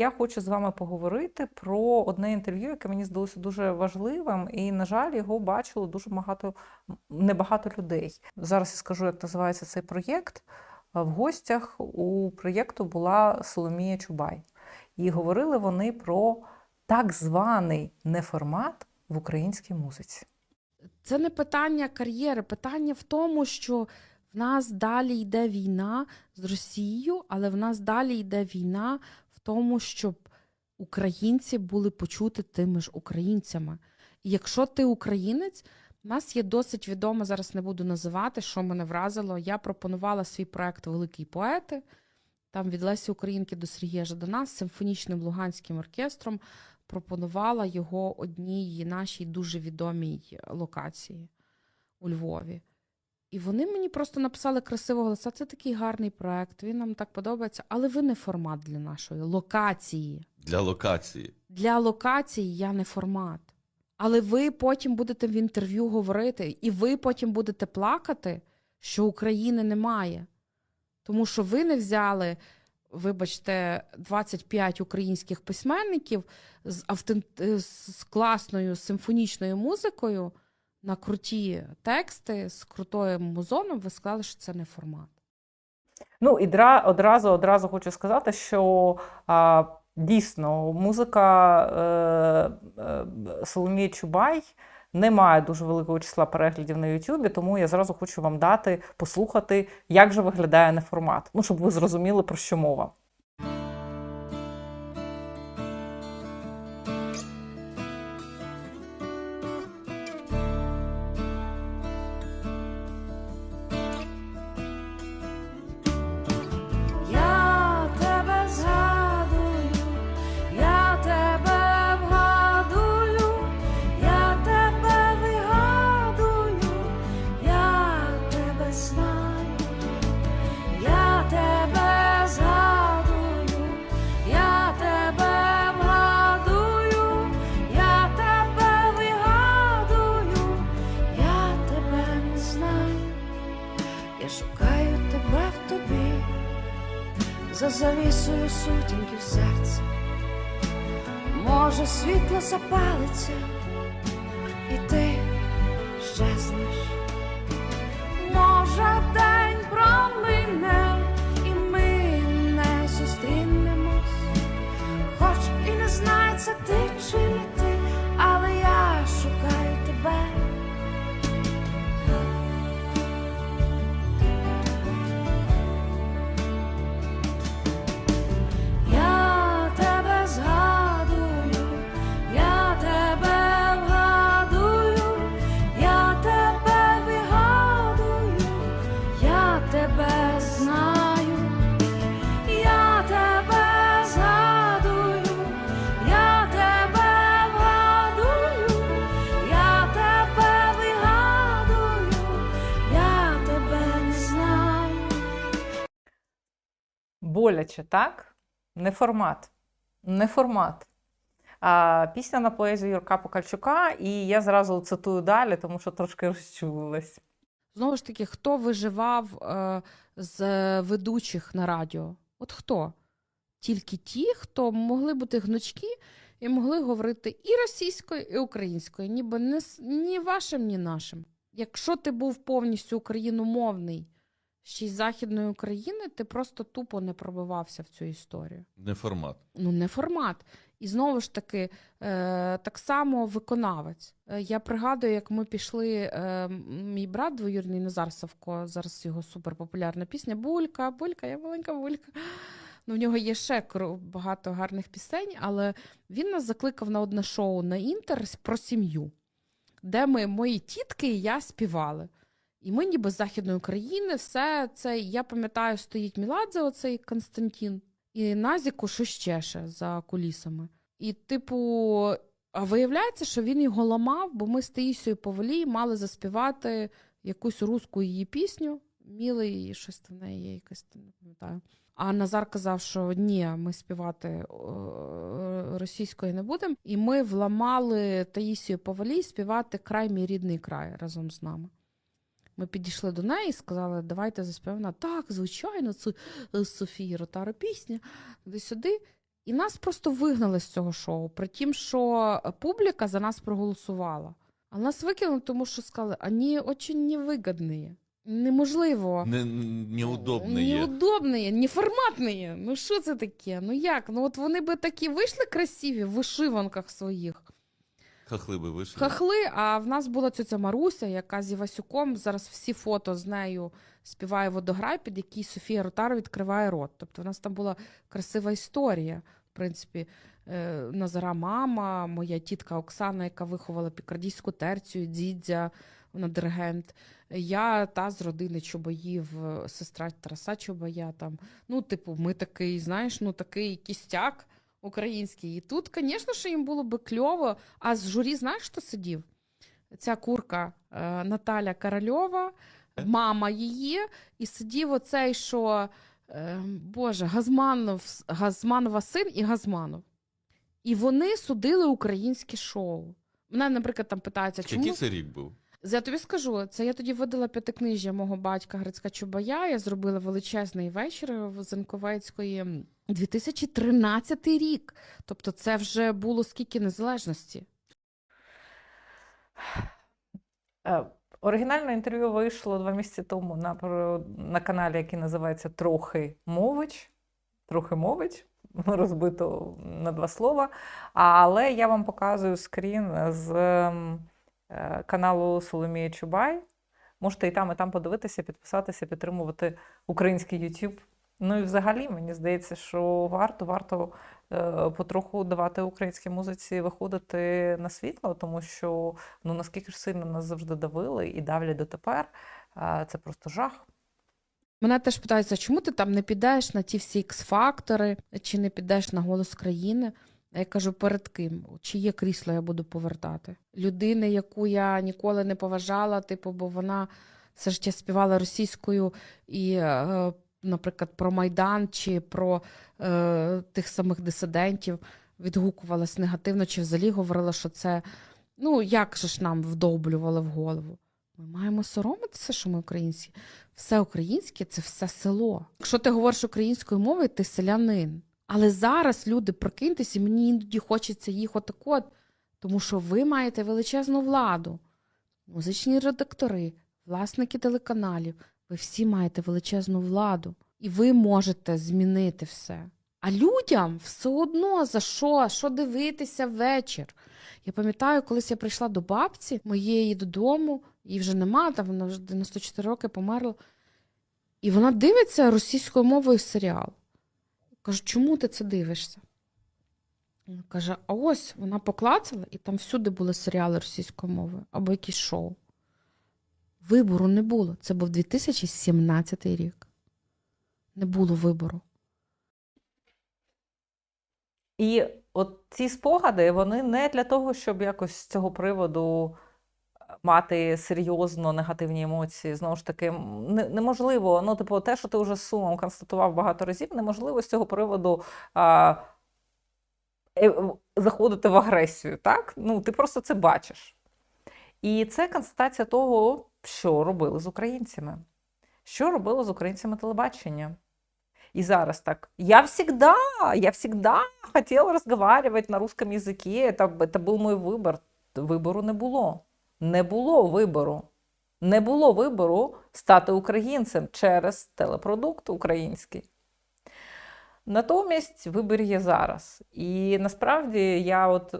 Я хочу з вами поговорити про одне інтерв'ю, яке мені здалося дуже важливим, і, на жаль, його бачило дуже багато небагато людей. Зараз я скажу, як називається цей проєкт. В гостях у проєкту була Соломія Чубай, і говорили вони про так званий неформат в українській музиці. Це не питання кар'єри, питання в тому, що в нас далі йде війна з Росією, але в нас далі йде війна тому, щоб українці були почути тими ж українцями. І якщо ти українець, в нас є досить відомо, зараз не буду називати, що мене вразило. Я пропонувала свій проект Великі поети. Там від Лесі Українки до Сергія Жадана з симфонічним луганським оркестром пропонувала його одній нашій дуже відомій локації у Львові. І вони мені просто написали красиво голоса. Це такий гарний проект, він нам так подобається, але ви не формат для нашої локації. Для локації. Для локації я не формат. Але ви потім будете в інтерв'ю говорити, і ви потім будете плакати, що України немає. Тому що ви не взяли, вибачте, 25 українських письменників з, автент... з класною симфонічною музикою на круті тексти з крутою музоном. Ви сказали, що це не формат. Ну і дра- одразу одразу хочу сказати, що а, дійсно музика е, е, Соломії Чубай не має дуже великого числа переглядів на Ютубі, тому я зразу хочу вам дати послухати, як же виглядає неформат. Ну, щоб ви зрозуміли, про що мова. За завісою сутінки в серці. Може, світло запалиться, Боляче, так? Не формат. Не формат. А, пісня на поезію Юрка Покальчука, і я зразу цитую далі, тому що трошки розчулилась. Знову ж таки, хто виживав е, з ведучих на радіо? От хто? Тільки ті, хто могли бути гнучки і могли говорити і російською, і українською, ніби не ні вашим, ні нашим. Якщо ти був повністю україномовний ще й з Західної України, ти просто тупо не пробивався в цю історію Не формат. ну, не формат. І знову ж таки, е, так само виконавець. Е, я пригадую, як ми пішли, е, мій брат двоюрний Назар Савко, зараз його суперпопулярна пісня Булька, Булька, я маленька булька. Ну, в нього є ще багато гарних пісень, але він нас закликав на одне шоу на Інтер про сім'ю, де ми, мої тітки і я співали. І ми ніби з Західної України, все це, я пам'ятаю, стоїть Міладзе, оцей Константин, і Назіку щось чеше за кулісами. І, типу, а виявляється, що він його ламав, бо ми з Таїсією Поволій мали заспівати якусь русську її пісню. Мілий, щось в неї є якась, там, не пам'ятаю. А Назар казав, що ні, ми співати е, російською не будемо. І ми вламали Таїсію Повалій співати край мій рідний край разом з нами. Ми підійшли до неї і сказали, давайте заспіваємо. Так, звичайно, це е, Софії Ротаро пісня, туди-сюди. І нас просто вигнали з цього шоу. При тім, що публіка за нас проголосувала. А нас викинули, тому що сказали, вони дуже невигідні. Неможливо. Не, неудобне. Неудобні, неформатні. Ну що це таке? Ну як? Ну от вони би такі вийшли красиві в вишиванках своїх. Хахли би вийшли. Хахли, а в нас була ця Маруся, яка з Івасюком зараз всі фото з нею співає водограй, під який Софія Ротар відкриває рот. Тобто в нас там була красива історія. В принципі, е, Назара мама, моя тітка Оксана, яка виховала пікардійську терцію, дідя, вона диригент. Я та з родини Чубаїв, е, сестра Тараса Чубая. Там. Ну, типу, ми такий, знаєш, ну такий кістяк український. І тут, звісно, що їм було би кльово. А з журі, знаєш, хто сидів? Ця курка е, Наталя Корольова, Е? мама її, і сидів оцей, що е, Боже, Газманов, Газманова син і Газманов. І вони судили українське шоу. Мене, наприклад, там питаються, чому Який це рік був? Я тобі скажу, це я тоді видала п'ятикнижжя мого батька Грицька Чубая. Я зробила величезний вечір в Зенковецької 2013 рік. Тобто, це вже було скільки незалежності. Е, Оригінальне інтерв'ю вийшло два місяці тому на, на каналі, який називається Трохи Мович. Трохи Мович, розбито на два слова. Але я вам показую скрін з каналу Соломії Чубай. Можете і там, і там подивитися, підписатися, підтримувати український YouTube. Ну і взагалі, мені здається, що варто, варто е, потроху давати українській музиці виходити на світло, тому що ну наскільки ж сильно нас завжди давили і давлять дотепер, це просто жах. Мене теж питаються, чому ти там не підеш на ті всі ікс-фактори, чи не підеш на голос країни? Я кажу, перед ким? Чиє крісло я буду повертати? Людини, яку я ніколи не поважала, типу, бо вона все життя співала російською і, е, наприклад, про Майдан чи про е, тих самих дисидентів відгукувалась негативно, чи взагалі говорила, що це ну як же ж нам вдовблювали в голову. Ми маємо соромитися, що ми українці. Все українське це все село. Якщо ти говориш українською мовою, ти селянин. Але зараз люди прокиньтеся, мені іноді хочеться їх отак от, тому що ви маєте величезну владу. Музичні редактори, власники телеканалів, ви всі маєте величезну владу, і ви можете змінити все. А людям все одно за що, що дивитися вечір. Я пам'ятаю, колись я прийшла до бабці моєї додому, її вже нема, там вона вже 94 роки померла. І вона дивиться російською мовою серіал. Кажу, чому ти це дивишся? Вона каже: а ось вона поклацала, і там всюди були серіали російською мовою або якісь шоу. Вибору не було. Це був 2017 рік. Не було вибору. І от ці спогади, вони не для того, щоб якось з цього приводу мати серйозно негативні емоції. Знову ж таки, м, не- неможливо, ну, типу, те, що ти вже з сумом констатував багато разів, неможливо з цього приводу а, е, в- заходити в агресію. Так? Ну, ти просто це бачиш. І це констатація того, що робили з українцями. Що робило з українцями телебачення? И зараз так. Я всегда, я всегда хотела разговаривать на русском языке. Это, это был мой вибор. Вибору не було. Не було вибору. Не було вибору стати українцем через телепродукт український. Натомість вибір є зараз. І насправді я от е,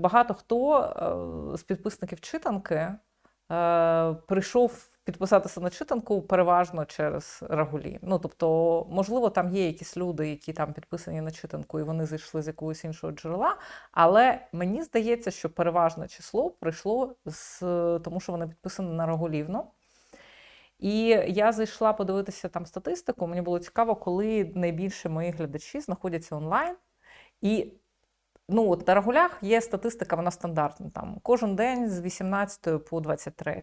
багато хто е, з підписників читанки е, прийшов підписатися на читанку переважно через Рагулі. Ну тобто, можливо, там є якісь люди, які там підписані на читанку, і вони зайшли з якогось іншого джерела. Але мені здається, що переважне число прийшло з тому, що вони підписані на Рагулівну. І я зайшла подивитися там статистику. Мені було цікаво, коли найбільше моїх глядачі знаходяться онлайн. І ну, от на регулях є статистика, вона стандартна. Там кожен день з 18 по 23.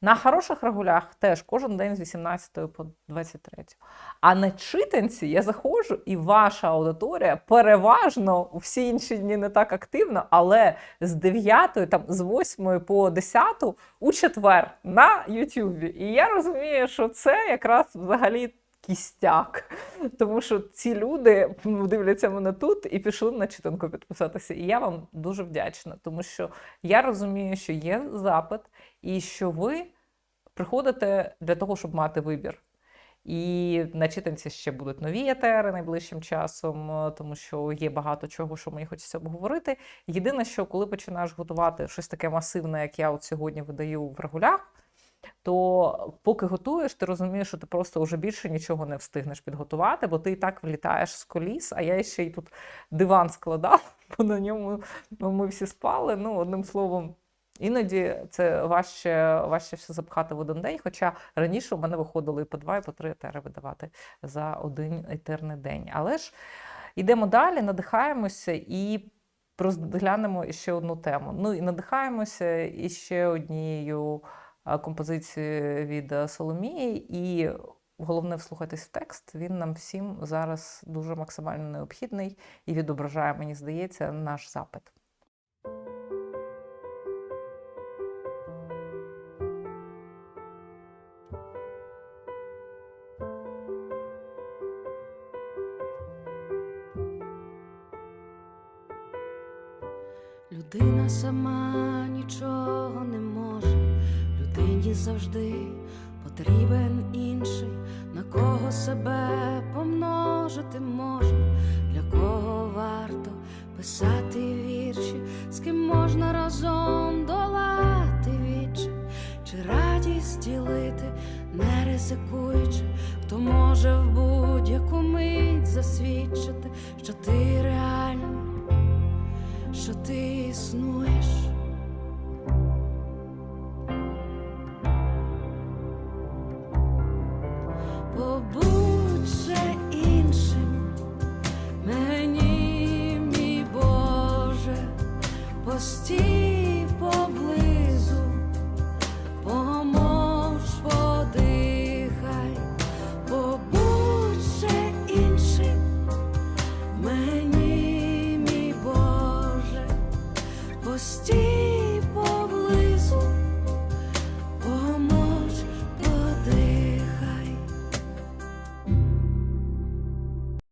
На хороших регулях теж кожен день з 18 по 23. А на читанці я заходжу, і ваша аудиторія переважно всі інші дні не так активно, але з 9, там, з 8 по 10 у четвер на Ютубі. І я розумію, що це якраз взагалі кістяк. Тому що ці люди дивляться мене тут і пішли на читанку підписатися. І я вам дуже вдячна, тому що я розумію, що є запит, і що ви приходите для того, щоб мати вибір. І на читанці ще будуть нові етери найближчим часом, е, тому що є багато чого, що мені хочеться обговорити. Єдине, що коли починаєш готувати щось таке масивне, як я от сьогодні видаю в регулях, то поки готуєш, ти розумієш, що ти просто вже більше нічого не встигнеш підготувати, бо ти і так влітаєш з коліс, а я ще й тут диван складав, бо на ньому ну, ми всі спали. Ну, одним словом, іноді це важче, важче все запхати в один день. Хоча раніше у мене виходило і по два, і по три етери видавати за один етерний день. Але ж йдемо далі, надихаємося і розглянемо ще одну тему. Ну і надихаємося іще однією а, композицією від Соломії. І головне вслухатись в текст. Він нам всім зараз дуже максимально необхідний і відображає, мені здається, наш запит. Людина сама нічого не може, людині завжди потрібен інший, на кого себе помножити можна, для кого варто писати вірші, з ким можна разом долати вічі, чи радість ділити, не ризикуючи, хто може в будь-яку мить засвідчити, що ти реальний, що ти існуєш.